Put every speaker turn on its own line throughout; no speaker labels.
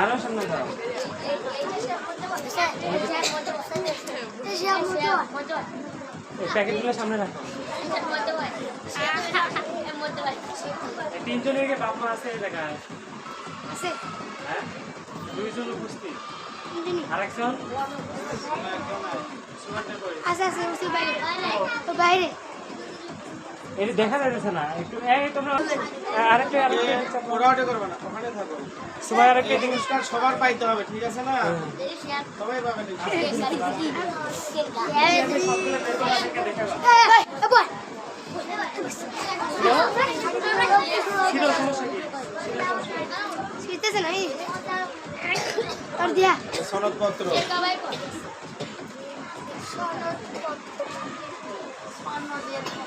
আরও সামনে এই প্যাকেটগুলো সামনে রাখো। তিনজনের কি বাপ মা আছে, এই জায়গায়। হ্যাঁ? দুইজন উপস্থিত। আরেকজন? সুমানটা কই?
বাইরে।
এটা দেখা যাচ্ছে না। একটু এই তোমরা আরেকটা আরেকটা
ওরাওটা করবে না ওখানে থাকো।
সবাই আরেকটা এদিকে
পুরস্কার সবার পাইতে হবে ঠিক আছে না? সবাই পাবে
শীতেছে নাই আর দিয়া
সনদপত্র।
শেফ প্লেটটা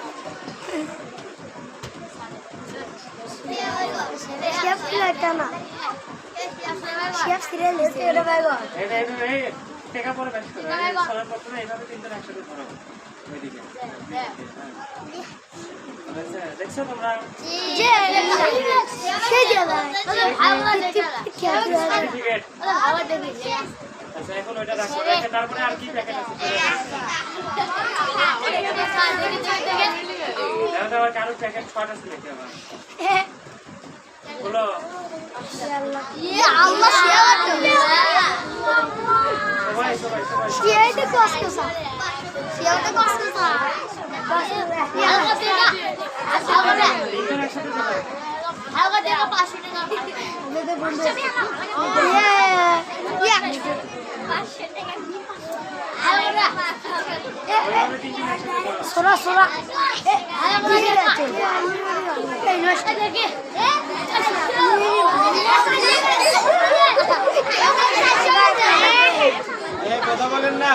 শেফ সিরিয়াল এটা
এই টেকা পরে ব্যাস করো এই সনদপত্র এইভাবে তিনজন একসাথে ধরো ওইদিকে দেখছ তোমরা আচ্ছা এখন ওইটা রেখে তারপরে আর কি প্যাকেট আছে দাও কারও প্যাকেট ছটা আছে লিখতে হবে বলো।
আল্লাহ শেয়ার সোনা এই
কথা বলেন না।